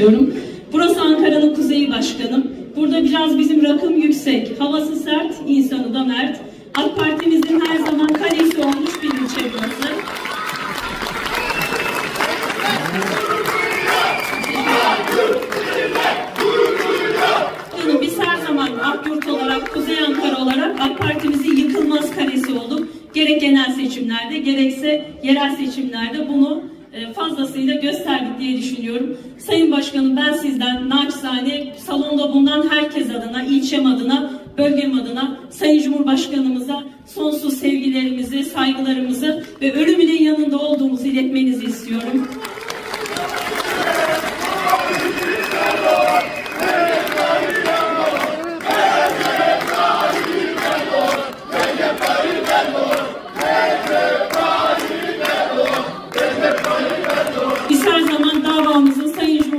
diyorum. Burası Ankara'nın kuzeyi başkanım. Burada biraz bizim rakım yüksek. Havası sert, insanı da mert. AK Partimizin her zaman kalesi olmuş bir ilçe burası. Canım biz her zaman Akyurt olarak, Kuzey Ankara olarak AK olduk. Gerek genel seçimlerde gerekse yerel seçimlerde bunu e, fazlasıyla gösterdik diye düşünüyorum. Sayın Başkanım ben sizden naçizane salonda bulunan herkes adına, ilçem adına, bölgem adına Sayın Cumhurbaşkanımıza sonsuz sevgilerimizi, saygılarımızı ve ölümünün yanında olduğumuzu iletmenizi istiyorum.